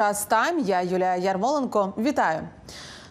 Час тайм. Я Юлія Ярмоленко. Вітаю.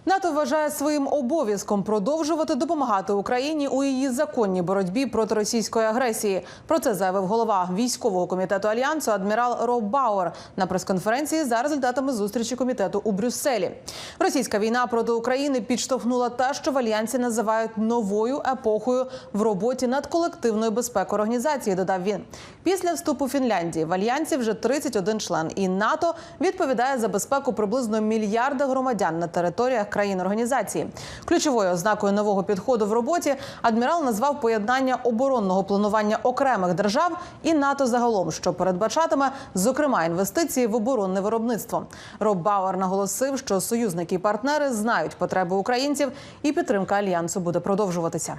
НАТО вважає своїм обов'язком продовжувати допомагати Україні у її законній боротьбі проти російської агресії. Про це заявив голова військового комітету альянсу адмірал Роб Бауер на прес-конференції за результатами зустрічі комітету у Брюсселі. Російська війна проти України підштовхнула те, що в альянсі називають новою епохою в роботі над колективною безпекою організації. Додав він. Після вступу Фінляндії в альянсі вже 31 член, і НАТО відповідає за безпеку приблизно мільярда громадян на територіях країн організації. Ключовою ознакою нового підходу в роботі адмірал назвав поєднання оборонного планування окремих держав і НАТО загалом, що передбачатиме зокрема інвестиції в оборонне виробництво. Роб Бауер наголосив, що союзники і партнери знають потреби українців, і підтримка альянсу буде продовжуватися.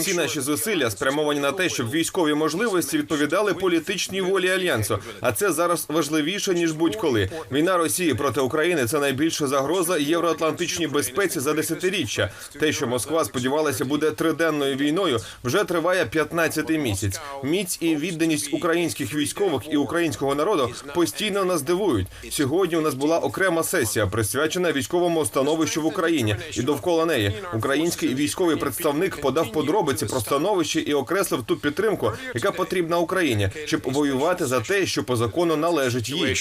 Всі наші зусилля спрямовані на те, щоб військові можливості відповідали політичній волі альянсу. А це зараз важливіше ніж будь-коли. Війна Росії проти України це найбільша загроза євроатлантичній безпеці за десятиріччя. Те, що Москва сподівалася буде триденною війною, вже триває 15-й місяць. Міць і відданість українських військових і українського народу постійно нас дивують. Сьогодні у нас була окрема сесія, присвячена військовому становищу в Україні, і довкола неї український військовий представник подав подробиці про становище і окреслив ту підтримку, яка потрібна Україні, щоб воювати за те, що по закону належить їй.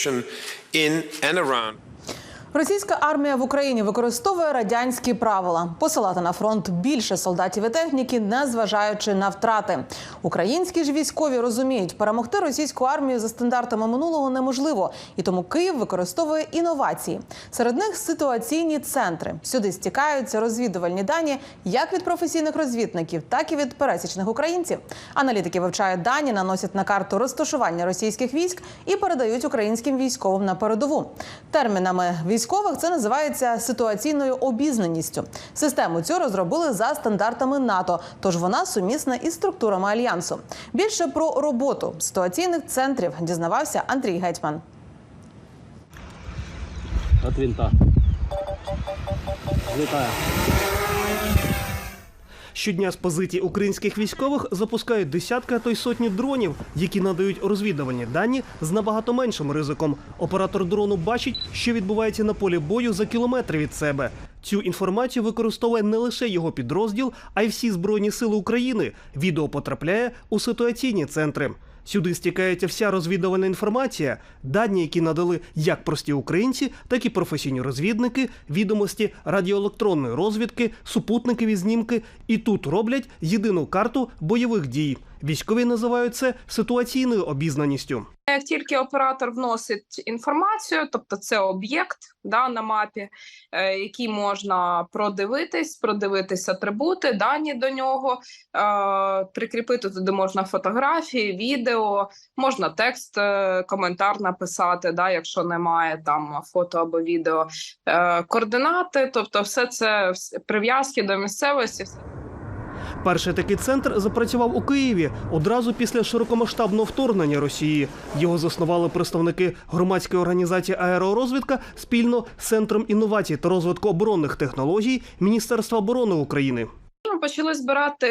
Російська армія в Україні використовує радянські правила посилати на фронт більше солдатів і техніки, не зважаючи на втрати. Українські ж військові розуміють, перемогти російську армію за стандартами минулого неможливо, і тому Київ використовує інновації. Серед них ситуаційні центри. Сюди стікаються розвідувальні дані як від професійних розвідників, так і від пересічних українців. Аналітики вивчають дані, наносять на карту розташування російських військ і передають українським військовим на передову. Термінами військових це називається ситуаційною обізнаністю. Систему цю розробили за стандартами НАТО, тож вона сумісна із структурами альянсу. Більше про роботу ситуаційних центрів дізнавався Андрій Гетьман. От винта. Злітає. Щодня з позицій українських військових запускають десятки, а то й сотні дронів, які надають розвідувальні дані з набагато меншим ризиком. Оператор дрону бачить, що відбувається на полі бою за кілометри від себе. Цю інформацію використовує не лише його підрозділ, а й всі збройні сили України. Відео потрапляє у ситуаційні центри. Сюди стікається вся розвідувана інформація, дані, які надали як прості українці, так і професійні розвідники, відомості радіоелектронної розвідки, супутникові знімки. І тут роблять єдину карту бойових дій. Військові називають це ситуаційною обізнаністю. Як тільки оператор вносить інформацію, тобто це об'єкт да, на мапі, е, який можна продивитись, продивитись атрибути, дані до нього, е, прикріпити туди можна фотографії, відео, можна текст, е, коментар написати, да, якщо немає там фото або відео, е, координати, тобто все це прив'язки до місцевості. Перший такий центр запрацював у Києві одразу після широкомасштабного вторгнення Росії. Його заснували представники громадської організації аеророзвідка спільно з центром інновацій та розвитку оборонних технологій Міністерства оборони України. Ми почали збирати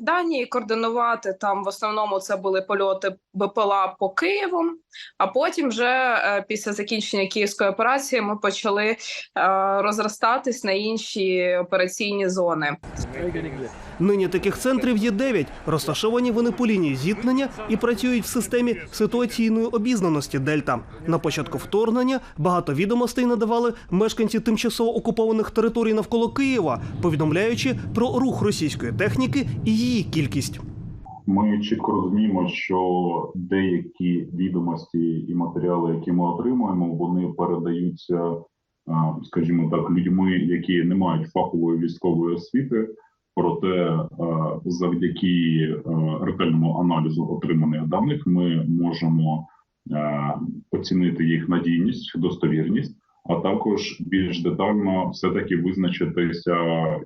дані і координувати там. В основному це були польоти БПЛА по Києву. А потім, вже е, після закінчення київської операції, ми почали е, розростатись на інші операційні зони. Нині таких центрів є дев'ять. Розташовані вони по лінії зіткнення і працюють в системі ситуаційної обізнаності Дельта. На початку вторгнення багато відомостей надавали мешканці тимчасово окупованих територій навколо Києва, повідомляючи про рух російської техніки і її кількість. Ми чітко розуміємо, що деякі відомості і матеріали, які ми отримуємо, вони передаються, скажімо так, людьми, які не мають фахової військової освіти. Проте, завдяки ретельному аналізу отриманих даних, ми можемо оцінити їх надійність, достовірність, а також більш детально все таки визначитися,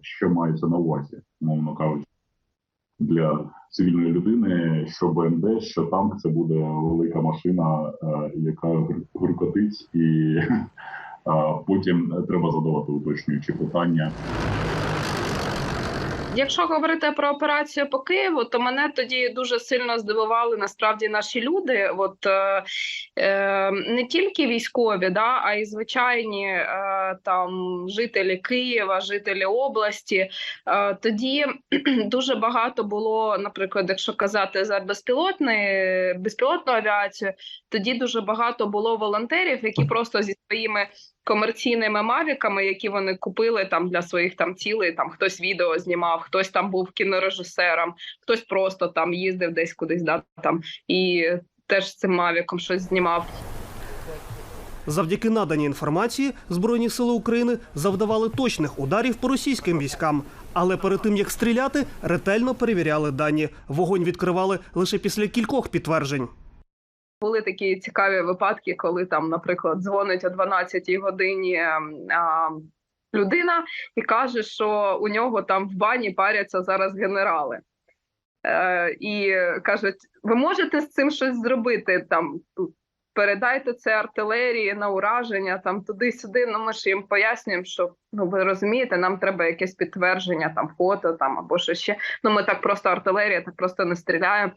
що мається на увазі, мовно кажучи для цивільної людини, що БМД, що танк це буде велика машина, е, яка гуркотить, і е, потім треба задавати уточнюючі питання. Якщо говорити про операцію по Києву, то мене тоді дуже сильно здивували насправді наші люди. От е, е, не тільки військові, да, а й звичайні е, там жителі Києва, жителі області. Е, тоді дуже багато було, наприклад, якщо казати за безпілотний, безпілотну авіацію, тоді дуже багато було волонтерів, які просто зі своїми комерційними мавіками, які вони купили там для своїх там цілей. Там хтось відео знімав, хтось там був кінорежисером, хтось просто там їздив десь кудись, да там і теж цим мавіком щось знімав. Завдяки наданій інформації Збройні сили України завдавали точних ударів по російським військам. Але перед тим як стріляти, ретельно перевіряли дані. Вогонь відкривали лише після кількох підтверджень. Були такі цікаві випадки, коли там, наприклад, дзвонить о 12-й годині ем, а, людина і каже, що у нього там в бані паряться зараз генерали. Е, і кажуть: ви можете з цим щось зробити? Там передайте це артилерії на ураження, там туди-сюди. Ну ми ж їм пояснюємо, що ну ви розумієте, нам треба якесь підтвердження, там фото там або що ще. Ну ми так просто артилерія, так просто не стріляємо.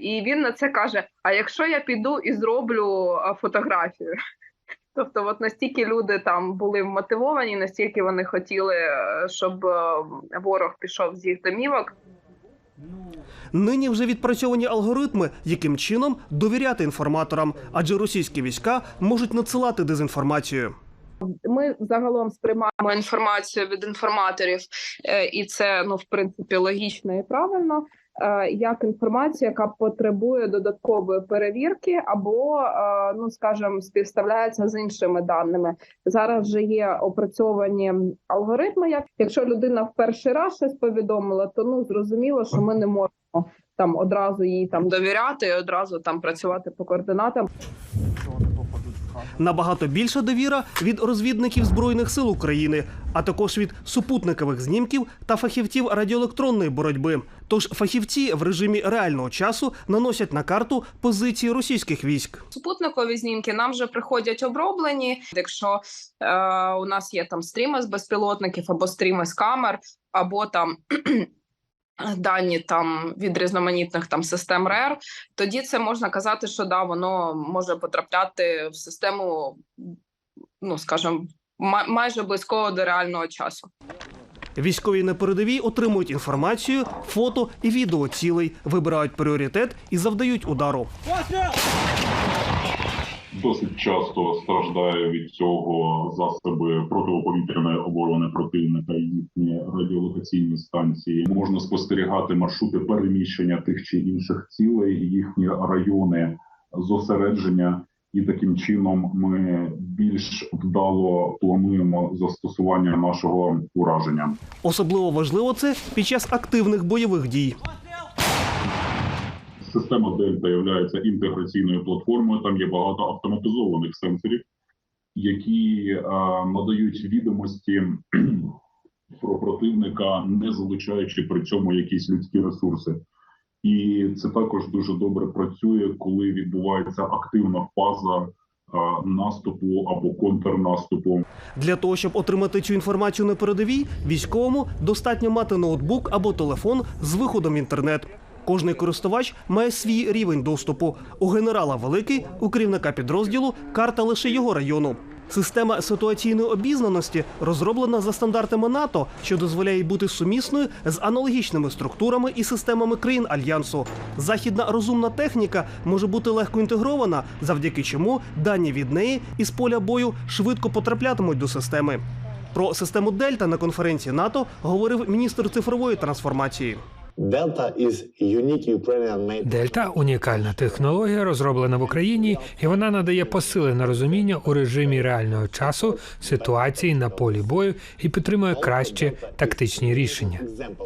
І він на це каже: А якщо я піду і зроблю фотографію? Тобто, от настільки люди там були вмотивовані, настільки вони хотіли, е, щоб е, ворог пішов з їх домівок. Нині вже відпрацьовані алгоритми, яким чином довіряти інформаторам, адже російські війська можуть надсилати дезінформацію. Ми загалом сприймаємо інформацію від інформаторів, е, і це ну в принципі логічно і правильно. Е, Як інформація, яка потребує додаткової перевірки, або е, ну скажімо, співставляється з іншими даними. Зараз вже є опрацьовані алгоритми. Як якщо людина в перший раз щось повідомила, то ну зрозуміло, що ми не можемо там одразу їй там довіряти, і одразу там працювати по координатам. Набагато більша довіра від розвідників збройних сил України, а також від супутникових знімків та фахівців радіоелектронної боротьби. Тож фахівці в режимі реального часу наносять на карту позиції російських військ. Супутникові знімки нам вже приходять оброблені. Якщо е, у нас є там стріми з безпілотників або стріми з камер, або там. Дані там від різноманітних там систем РЕР, тоді це можна казати, що да, воно може потрапляти в систему, ну скажімо, майже близького до реального часу. Військові на передовій отримують інформацію, фото і відео цілей, вибирають пріоритет і завдають удару. Досить часто страждає від цього засоби протиповітряної оборони противника і їхні радіолокаційні станції. Можна спостерігати маршрути переміщення тих чи інших цілей, їхні райони зосередження, і таким чином ми більш вдало плануємо застосування нашого ураження. Особливо важливо це під час активних бойових дій. Система Дельта є інтеграційною платформою. Там є багато автоматизованих сенсорів, які е, надають відомості про противника, не залучаючи при цьому якісь людські ресурси. І це також дуже добре працює, коли відбувається активна фаза е, наступу або контрнаступу. Для того, щоб отримати цю інформацію на передовій, військовому достатньо мати ноутбук або телефон з виходом в інтернет. Кожний користувач має свій рівень доступу. У генерала великий, у керівника підрозділу карта лише його району. Система ситуаційної обізнаності розроблена за стандартами НАТО, що дозволяє бути сумісною з аналогічними структурами і системами країн альянсу. Західна розумна техніка може бути легко інтегрована, завдяки чому дані від неї із поля бою швидко потраплятимуть до системи. Про систему Дельта на конференції НАТО говорив міністр цифрової трансформації. Дельта унікальна технологія, розроблена в Україні, і вона надає посилене розуміння у режимі реального часу ситуації на полі бою і підтримує кращі тактичні рішення.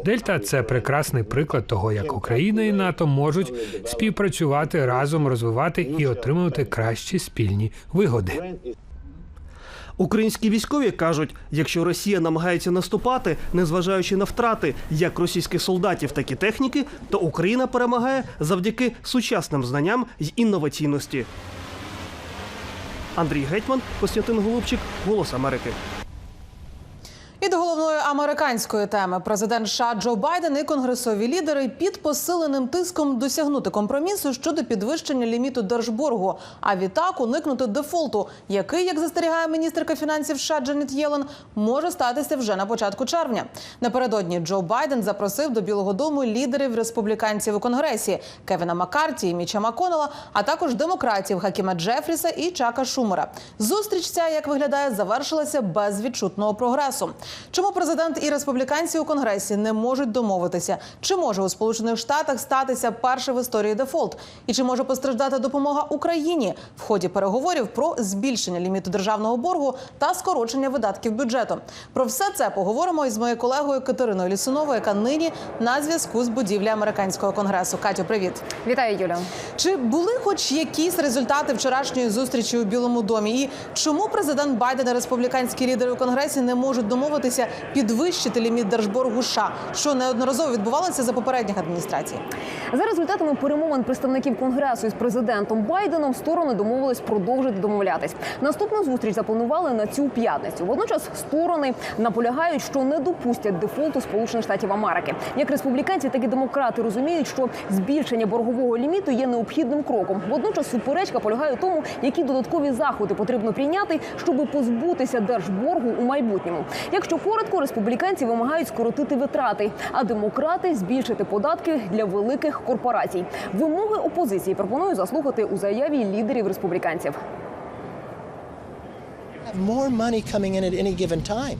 Дельта це прекрасний приклад того, як Україна і НАТО можуть співпрацювати разом, розвивати і отримувати кращі спільні вигоди. Українські військові кажуть, якщо Росія намагається наступати, незважаючи на втрати як російських солдатів, так і техніки, то Україна перемагає завдяки сучасним знанням й інноваційності. Андрій Гетьман, Костянтин Голубчик, Голос Америки. І до головної американської теми президент США Джо Байден і конгресові лідери під посиленим тиском досягнути компромісу щодо підвищення ліміту держборгу, а відтак уникнути дефолту, який, як застерігає міністерка фінансів США Дженет Єлен, може статися вже на початку червня. Напередодні Джо Байден запросив до Білого Дому лідерів республіканців у конгресі Кевіна Маккарті Міча Маконела, а також демократів Хакіма Джефріса і Чака Шумера. Зустріч ця, як виглядає, завершилася без відчутного прогресу. Чому президент і республіканці у конгресі не можуть домовитися? Чи може у Сполучених Штатах статися перший в історії дефолт? І чи може постраждати допомога Україні в ході переговорів про збільшення ліміту державного боргу та скорочення видатків бюджету? Про все це поговоримо із моєю колегою Катериною Лісуновою, яка нині на зв'язку з будівлі американського конгресу. Катю, привіт. Вітаю, Юля. Чи були хоч якісь результати вчорашньої зустрічі у Білому домі? І чому президент Байден і республіканські лідери у конгресі не можуть домовитися підвищити ліміт держборгу США, що неодноразово відбувалося за попередніх адміністрацій? За результатами перемовин представників конгресу із президентом Байденом сторони домовились продовжити домовлятись. Наступну зустріч запланували на цю п'ятницю. Водночас сторони наполягають, що не допустять дефолту Сполучених Штатів Америки. Як республіканці, так і демократи розуміють, що збільшення боргового ліміту є необхідним кроком. Водночас суперечка полягає у тому, які додаткові заходи потрібно прийняти, щоб позбутися держборгу у майбутньому. Якщо коротко, республіканці вимагають скоротити витрати, а демократи збільшити податки для великих корпорацій. Вимоги опозиції пропоную заслухати у заяві лідерів республіканців. more money coming in at any given time.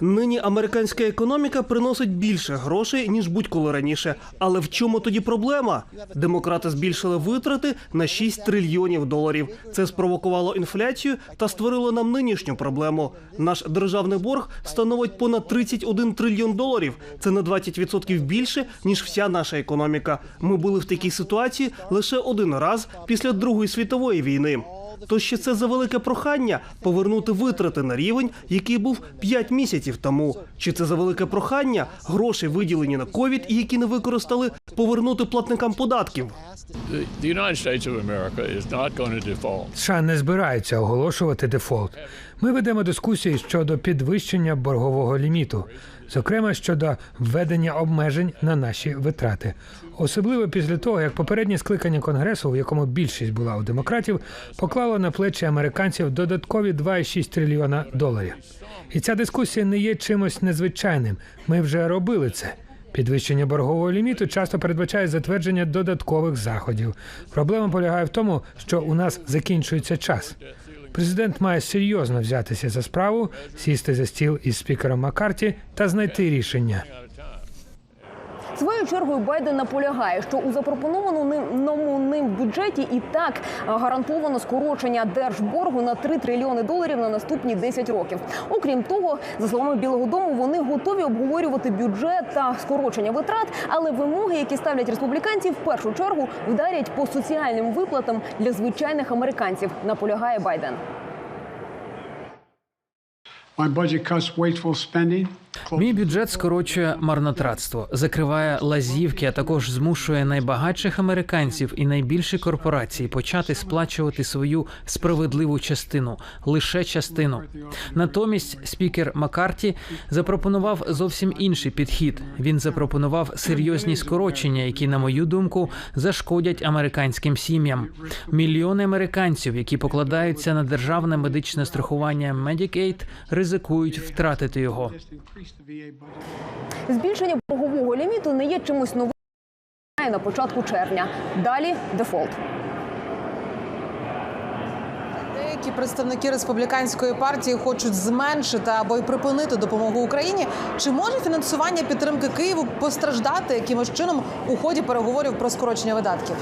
Нині американська економіка приносить більше грошей ніж будь-коли раніше. Але в чому тоді проблема? Демократи збільшили витрати на 6 трильйонів доларів. Це спровокувало інфляцію та створило нам нинішню проблему. Наш державний борг становить понад 31 трильйон доларів. Це на 20% більше ніж вся наша економіка. Ми були в такій ситуації лише один раз після Другої світової війни. То ще це за велике прохання повернути витрати на рівень, який був 5 місяців тому. Чи це за велике прохання гроші виділені на ковід, і які не використали, повернути платникам податків? США не збираються оголошувати дефолт. Ми ведемо дискусії щодо підвищення боргового ліміту, зокрема щодо введення обмежень на наші витрати. Особливо після того, як попереднє скликання конгресу, в якому більшість була у демократів, поклало на плечі американців додаткові 2,6 трильйона доларів. І ця дискусія не є чимось незвичайним. Ми вже робили це. Підвищення боргового ліміту часто передбачає затвердження додаткових заходів. Проблема полягає в тому, що у нас закінчується час. Президент має серйозно взятися за справу, сісти за стіл із спікером Маккарті та знайти рішення. Своєю чергою Байден наполягає, що у запропонованому ним бюджеті і так гарантовано скорочення держборгу на 3 трильйони доларів на наступні 10 років. Окрім того, за словами Білого Дому, вони готові обговорювати бюджет та скорочення витрат, але вимоги, які ставлять республіканці, в першу чергу вдарять по соціальним виплатам для звичайних американців. Наполягає Байден. My budget cuts wasteful spending. Мій бюджет скорочує марнотратство, закриває лазівки, а також змушує найбагатших американців і найбільші корпорації почати сплачувати свою справедливу частину, лише частину. Натомість спікер Маккарті запропонував зовсім інший підхід. Він запропонував серйозні скорочення, які, на мою думку, зашкодять американським сім'ям. Мільйони американців, які покладаються на державне медичне страхування Medicaid, ризикують втратити його. Збільшення боргового ліміту не є чимось новим на початку червня. Далі дефолт. Деякі представники республіканської партії хочуть зменшити або й припинити допомогу Україні. Чи може фінансування підтримки Києву постраждати якимось чином у ході переговорів про скорочення видатків?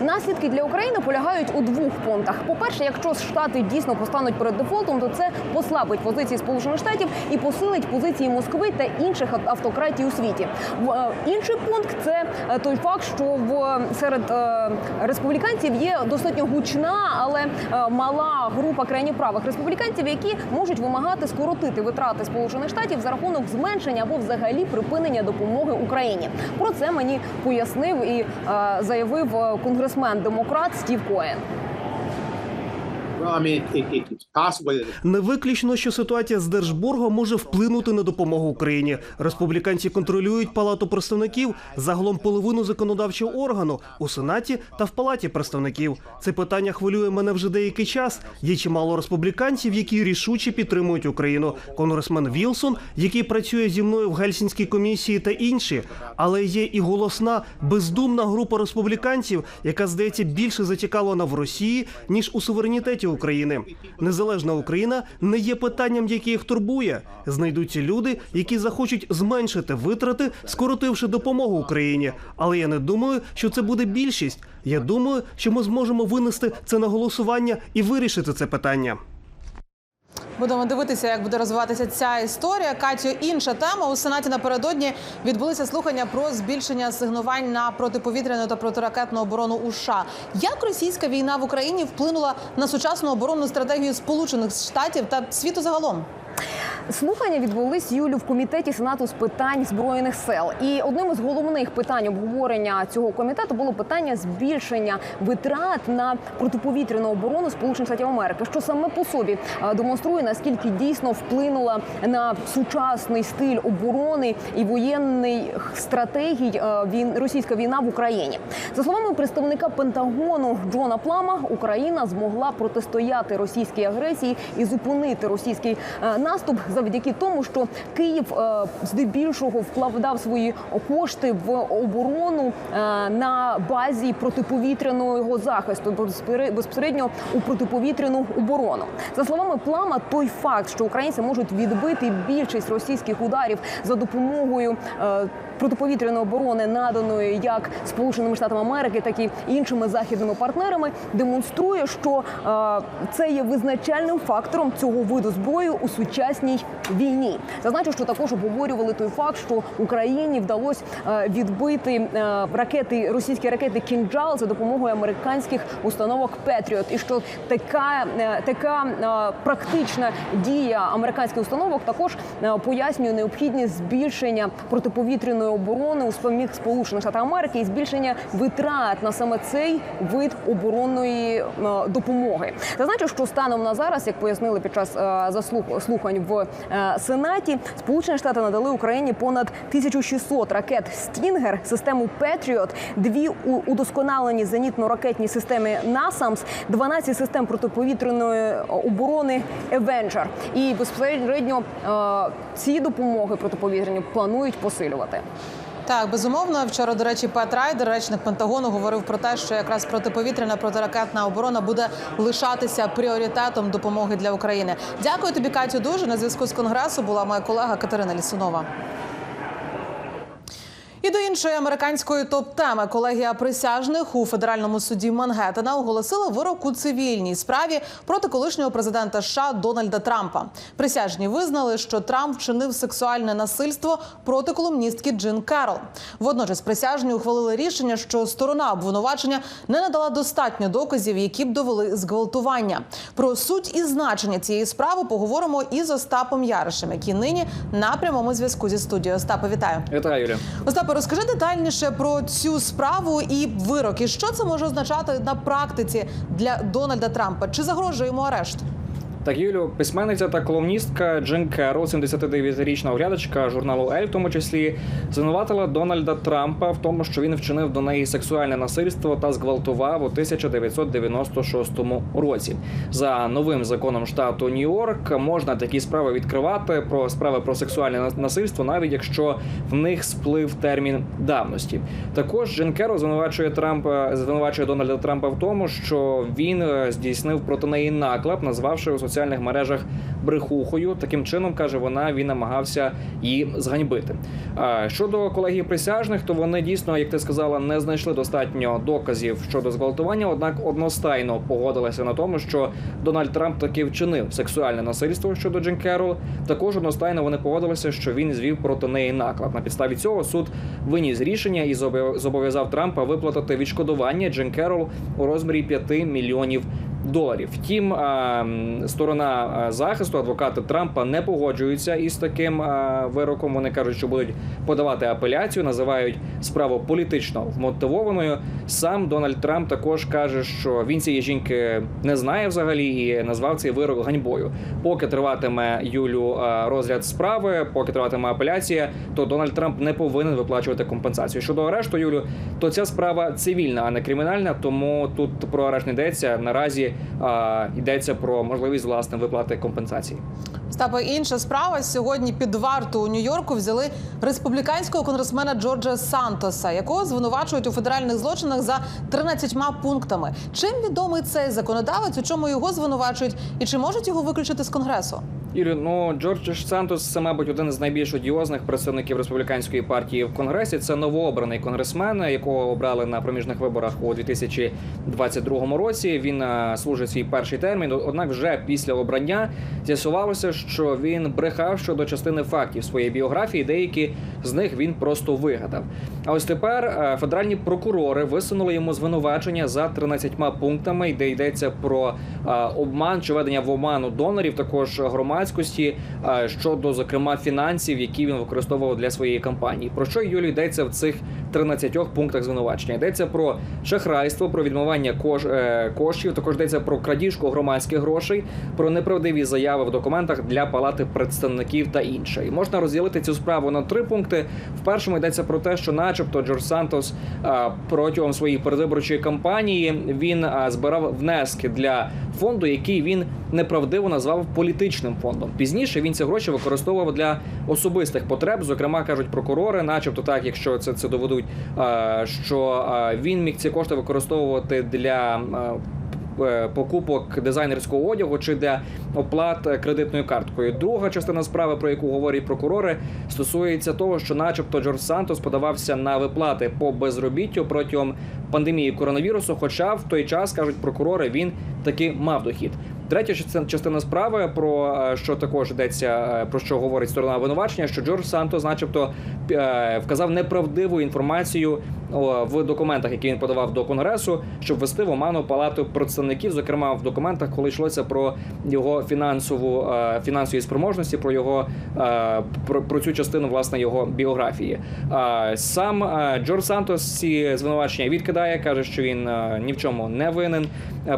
Наслідки для України полягають у двох пунктах. По-перше, якщо штати дійсно постануть перед дефолтом, то це послабить позиції Сполучених Штатів і посилить позиції Москви та інших автократій у світі. Е, Інший пункт це е, той факт, що в серед е, республіканців є достатньо гучна, але мала група крайні правих республіканців, які можуть вимагати скоротити витрати Сполучених Штатів за рахунок зменшення або взагалі припинення допомоги Україні. Про це мені пояснив і е, заявив е, конгресмен демократ Стів Коен. Не виключно, що ситуація з держборгом може вплинути на допомогу Україні. Республіканці контролюють палату представників, загалом половину законодавчого органу у сенаті та в палаті представників. Це питання хвилює мене вже деякий час. Є чимало республіканців, які рішуче підтримують Україну. Конгресмен Вілсон, який працює зі мною в Гельсінській комісії, та інші. Але є і голосна бездумна група республіканців, яка здається більше зацікавлена в Росії ніж у суверенітеті України. Незалежна Україна не є питанням, яке їх турбує. Знайдуться люди, які захочуть зменшити витрати, скоротивши допомогу Україні. Але я не думаю, що це буде більшість. Я думаю, що ми зможемо винести це на голосування і вирішити це питання. Будемо дивитися, як буде розвиватися ця історія. Катю, інша тема у сенаті напередодні відбулися слухання про збільшення асигнувань на протиповітряну та протиракетну оборону у США. Як російська війна в Україні вплинула на сучасну оборонну стратегію Сполучених Штатів та світу загалом? Слухання відбулись Юлю в комітеті Сенату з питань збройних сил. І одним із головних питань обговорення цього комітету було питання збільшення витрат на протиповітряну оборону Сполучених Штатів Америки, що саме по собі е, демонструє наскільки дійсно вплинула на сучасний стиль оборони і воєнний стратегій е, він російська війна в Україні. За словами представника Пентагону Джона Плама, Україна змогла протистояти російській агресії і зупинити російський е, наступ завдяки тому, що Київ е, здебільшого вкладав свої кошти в оборону е, на базі протиповітряного захисту, безпосередньо- у протиповітряну оборону. За словами Плама, той факт, що українці можуть відбити більшість російських ударів за допомогою. е, Протиповітряної оборони наданої як Сполученими Штатами Америки, так і іншими західними партнерами, демонструє, що це є визначальним фактором цього виду зброї у сучасній війні. Зазначу, що також обговорювали той факт, що Україні вдалося е, відбити е, ракети, російські ракети Кінджал за допомогою американських установок Петріот, і що така, е, така практична дія американських установок також пояснює необхідність збільшення протиповітряної оборони у самих Сполучених Штатах Америки і збільшення витрат на саме цей вид оборонної допомоги. Зазначу, що станом на зараз, як пояснили під час е, заслух- слухань в Сенаті, Сполучені Штати надали Україні понад 1600 ракет Стінгер, систему Петріот, дві удосконалені зенітно-ракетні системи НАСАМС, 12 систем протиповітряної оборони Евенджер. І безпосередньо е, ці допомоги протиповітряні планують посилювати. Так, безумовно. Вчора, до речі, Пет Райдер, речник Пентагону, говорив про те, що якраз протиповітряна протиракетна оборона буде лишатися пріоритетом допомоги для України. Дякую тобі, Катю. Дуже на зв'язку з конгресу була моя колега Катерина Лісунова. І до іншої американської топ-теми колегія присяжних у федеральному суді Мангеттена оголосила вирок у цивільній справі проти колишнього президента США Дональда Трампа. Присяжні визнали, що Трамп вчинив сексуальне насильство проти колумністки Джин Керол. Водночас присяжні ухвалили рішення, що сторона обвинувачення не надала достатньо доказів, які б довели зґвалтування. Про суть і значення цієї справи поговоримо із Остапом Яришем, який нині на прямому зв'язку зі студією. Остапе, вітаю. Вітаю, Юля. Остапе, розкажи детальніше про цю справу і вирок. І що це може означати на практиці для Дональда Трампа? Чи загрожує йому арешт? Так, Юлю, письменниця та колумністка Джин Керол, 79-річна оглядачка журналу Ель, в тому числі, звинуватила Дональда Трампа в тому, що він вчинив до неї сексуальне насильство та зґвалтував у 1996 році. За новим законом штату Нью-Йорк можна такі справи відкривати про справи про сексуальне насильство, навіть якщо в них сплив термін давності. Також Джин Керол звинувачує Трампа, звинувачує Дональда Трампа в тому, що він е, здійснив проти неї наклеп, назвавши у соціальних мережах брехухою. Таким чином каже вона, він намагався її зганьбити. Щодо колегії присяжних, то вони дійсно, як ти сказала, не знайшли достатньо доказів щодо зґвалтування однак одностайно погодилися на тому, що Дональд Трамп таки вчинив сексуальне насильство щодо Джин Керол. Також одностайно вони погодилися, що він звів проти неї наклад. На підставі цього суд виніс рішення і зобов- зобов'язав Трампа виплатити відшкодування Джин Керол у розмірі 5 мільйонів доларів. Втім, сторона захисту, адвокати Трампа не погоджуються із таким вироком. Вони кажуть, що будуть подавати апеляцію, називають справу політично вмотивованою. Сам Дональд Трамп також каже, що він цієї жінки не знає взагалі і назвав цей вирок ганьбою. Поки триватиме Юлю розгляд справи, поки триватиме апеляція, то Дональд Трамп не повинен виплачувати компенсацію. Щодо арешту Юлю, то ця справа цивільна, а не кримінальна. Тому тут про арешт не йдеться. Наразі йдеться про можливість власне виплати компенсації. Стапа інша справа сьогодні під варту у Нью-Йорку взяли республіканського конгресмена Джорджа Сантоса, якого звинувачують у федеральних злочинах за 13 пунктами. Чим відомий цей законодавець, у чому його звинувачують, і чи можуть його виключити з конгресу? Ірі, ну Джордж Сантос це, мабуть, один з найбільш одіозних представників республіканської партії в конгресі. Це новообраний конгресмен, якого обрали на проміжних виборах у 2022 році. Він е, служить свій перший термін. Однак, вже після обрання з'ясувалося, що він брехав щодо частини фактів своєї біографії. Деякі з них він просто вигадав. А ось тепер е, федеральні прокурори висунули йому звинувачення за 13 пунктами, де йдеться про е, обман чи ведення в оману донорів, також громадськості е, щодо зокрема фінансів, які він використовував для своєї кампанії. Про що Юлі йдеться в цих 13 пунктах звинувачення? Йдеться про шахрайство, про відмивання кош, е, коштів. Також йдеться про крадіжку громадських грошей, про неправдиві заяви в документах для палати представників та інше. І можна розділити цю справу на три пункти. В першому йдеться про те, що, начебто, Джордж Сантос е, протягом своєї передвиборчої кампанії він збирав внески для фонду, який він неправдиво назвав політичним фондом. Пізніше він ці гроші використовував для особистих потреб. Зокрема, кажуть прокурори, начебто, так, якщо це, це доведуть, е, що е, він міг ці кошти використовувати для. е, Покупок дизайнерського одягу чи для оплат кредитною карткою. Друга частина справи, про яку говорять прокурори, стосується того, що, начебто, Джордж Сантос подавався на виплати по безробіттю протягом пандемії коронавірусу. Хоча в той час кажуть прокурори, він таки мав дохід. Третя частина- справи, про е, що також йдеться, е, про що говорить сторона обвинувачення, що Джордж Сантос, начебто, е, вказав неправдиву інформацію в документах, які він подавав до конгресу, щоб ввести в оману палату представників, зокрема в документах, коли йшлося про його фінансову фінансові спроможності, про його про, про цю частину власне його біографії. Сам Джордж Сантос ці звинувачення відкидає, каже, що він ні в чому не винен.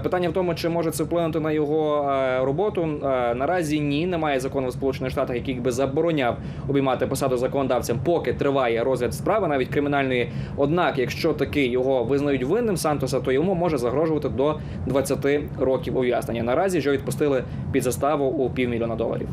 Питання в тому, чи може це вплинути на його е, роботу. Е, Наразі ні, немає закону в Сполучених Штатах, який би забороняв обіймати посаду законодавцям, поки триває розгляд справи, навіть кримінальної. Однак, якщо таки його визнають винним Сантоса, то йому може загрожувати до 20 років ув'язнення. Наразі його відпустили під заставу у півмільйона доларів.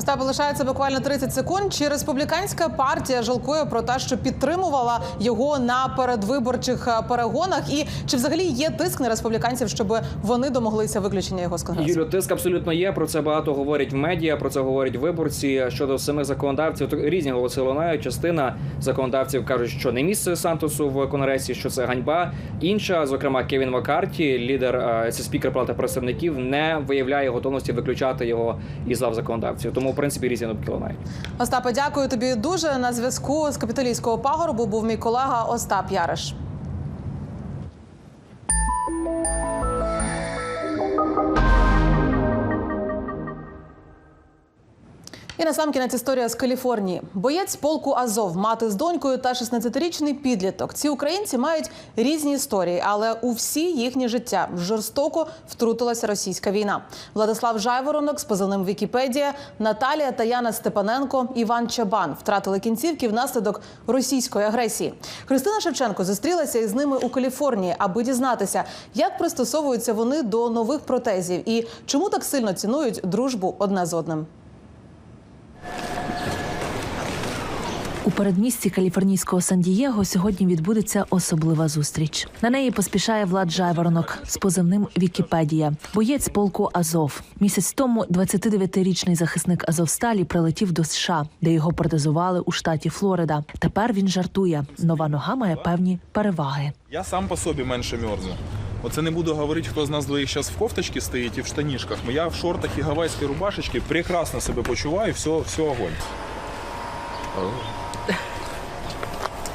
Остапе, лишається буквально 30 секунд. Чи республіканська партія жалкує про те, що підтримувала його на передвиборчих е, перегонах? І чи взагалі є тиск на республіканців, щоб вони домоглися виключення його з конгресу? Юлю, тиск абсолютно є. Про це багато говорять в медіа, про це говорять виборці. Щодо самих законодавців, різні голоси лунають. Частина законодавців кажуть, що не місце Сантосу в конгресі, що це ганьба. Інша, зокрема, Кевін Маккарті, лідер е, це спікер Палати представників, не виявляє готовності виключати його із лав законодавців. Тому, в принципі, різні думки лунають. Остапе, дякую тобі дуже. На зв'язку з капіталійського пагорбу був мій колега Остап Яриш. І на сам кінець історія з Каліфорнії. Боєць полку Азов, мати з донькою та 16-річний підліток. Ці українці мають різні історії, але у всі їхні життя жорстоко втрутилася російська війна. Владислав Жайворонок з позивним Вікіпедія, Наталія та Яна Степаненко, Іван Чабан втратили кінцівки внаслідок російської агресії. Христина Шевченко зустрілася із ними у Каліфорнії, аби дізнатися, як пристосовуються вони до нових протезів і чому так сильно цінують дружбу одне з одним. У передмісті каліфорнійського Сан-Дієго сьогодні відбудеться особлива зустріч. На неї поспішає Влад Жайворонок з позивним Вікіпедія, боєць полку Азов. Місяць тому 29-річний захисник Азовсталі прилетів до США, де його протезували у штаті Флорида. Тепер він жартує. Нова нога має певні переваги. Я сам по собі менше мерзну. Оце не буду говорити, хто з нас двоїх зараз в кофточці стоїть і в штанішках. Я в шортах і гавайській рубашечці прекрасно себе почуваю, все, все огонь.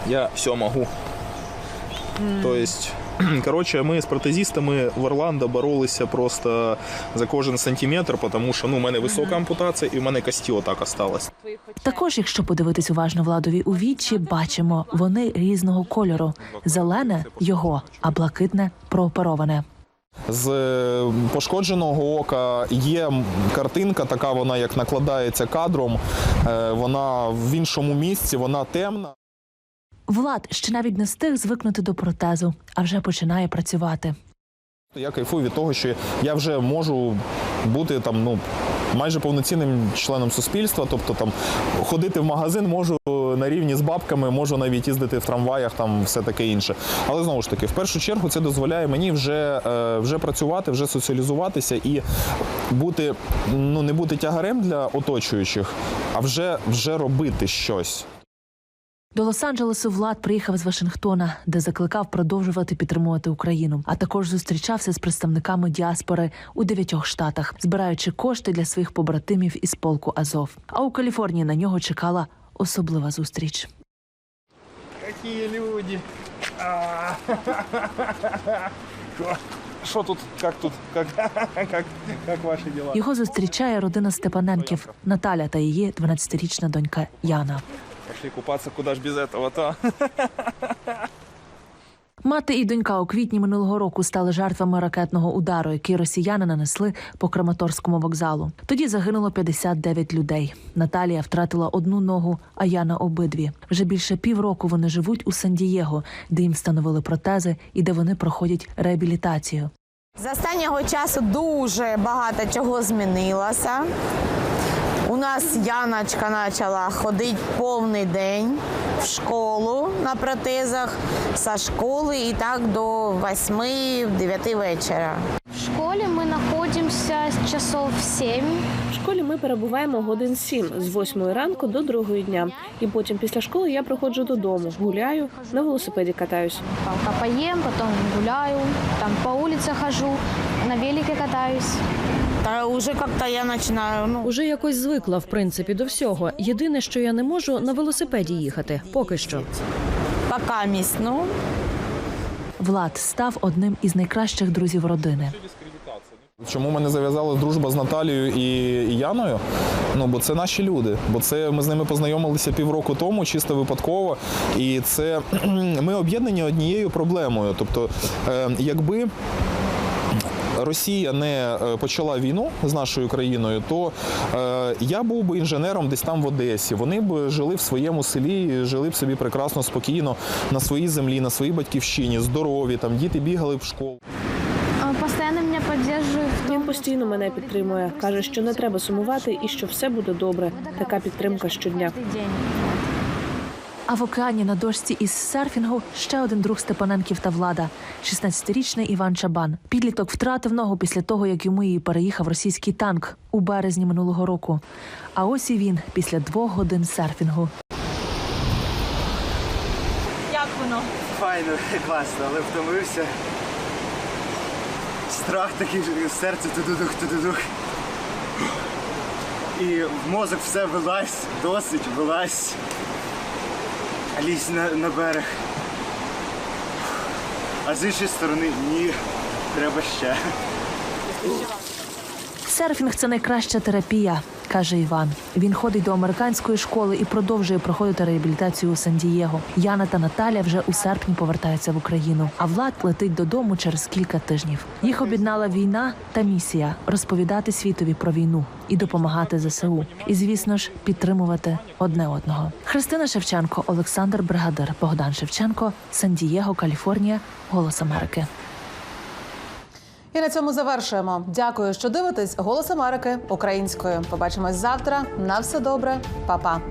Я все можу. Тобто, коротше, ми з протезістами в Орландо боролися просто за кожен сантиметр, тому що ну, у мене висока ампутація і в мене кості отак осталось. Також, якщо подивитись уважно владові у вічі, бачимо вони різного кольору: зелене його, а блакитне проопероване. З е, пошкодженого ока є картинка, така вона як накладається кадром. Е, Вона в іншому місці, вона темна. Влад ще навіть не встиг звикнути до протезу, а вже починає працювати. Я кайфую від того, що я вже можу бути там, ну майже повноцінним членом суспільства. Тобто там ходити в магазин можу на рівні з бабками, можу навіть їздити в трамваях, там все таке інше. Але знову ж таки, в першу чергу, це дозволяє мені вже, е, вже працювати, вже соціалізуватися і бути, ну не бути тягарем для оточуючих, а вже, вже робити щось. До Лос-Анджелесу Влад приїхав з Вашингтона, де закликав продовжувати підтримувати Україну. А також зустрічався з представниками діаспори у дев'ятьох штатах, збираючи кошти для своїх побратимів із полку Азов. А у Каліфорнії на нього чекала особлива зустріч. Які люди. Що тут? Як тут? Як, як, як ваші діла? Його зустрічає родина Степаненків Наталя та її 12-річна донька Яна. Пошли купатися, куди ж без этого, то. Мати і донька у квітні минулого року стали жертвами ракетного удару, який росіяни нанесли по Краматорському вокзалу. Тоді загинуло 59 людей. Наталія втратила одну ногу, а Яна обидві. Вже більше півроку вони живуть у Сан-Дієго, де їм встановили протези і де вони проходять реабілітацію. З останнього часу дуже багато чого змінилося. У нас Яночка почала ходити повний день в школу на протезах, з школи і так до 8-9 вечора. В школі ми знаходимося з часов 7. В школі ми перебуваємо годин сім з 8 ранку до другої дня. І потім після школи я приходжу додому, гуляю, на велосипеді катаюсь. Пока поем, потом гуляю, там по улице хожу, на велике катаюсь. Та вже як-то я починаю. Ну уже якось звикла, в принципі, до всього. Єдине, що я не можу на велосипеді їхати. Поки що. пока місь, ну Влад став одним із найкращих друзів родини. Чому мене зав'язалася дружба з Наталією і і Яною? Ну бо це наші люди. Бо це ми з ними познайомилися півроку тому, чисто випадково. І це ми об'єднані однією проблемою. Тобто, е, якби. Росія не е, почала війну з нашою країною, то е, я був би інженером десь там в Одесі. Вони б жили в своєму селі, жили б собі прекрасно, спокійно на своїй землі, на своїй батьківщині, здорові. Там діти бігали в школу. Постійно мене підтримує. Він постійно мене підтримує. каже, що не треба сумувати і що все буде добре. Така підтримка щодня. А в океані на дошці із серфінгу ще один друг Степаненків та влада 16-річний Іван Чабан. Підліток втратив ногу після того, як йому її переїхав російський танк у березні минулого року. А ось і він після двох годин серфінгу. Як воно? Файно, класно, але втомився. Страх такий, серце тудудух, тудудух. І в мозок все вилазь, досить, вилазь. Лізь на, на берег. А з іншої сторони ні, треба ще. Серфінг це найкраща терапія, каже Іван. Він ходить до американської школи і продовжує проходити реабілітацію у Сан-Дієго. Яна та Наталя вже у серпні повертаються в Україну. А Влад летить додому через кілька тижнів. Їх об'єднала війна та місія розповідати світові про війну і допомагати ЗСУ. І звісно ж підтримувати одне одного. Христина Шевченко, Олександр Бригадир, Богдан Шевченко, Сан-Дієго, Каліфорнія, Голос Америки. І на цьому завершуємо. Дякую, що дивитесь. Голос Америки українською. Побачимось завтра. На все добре, Па-па.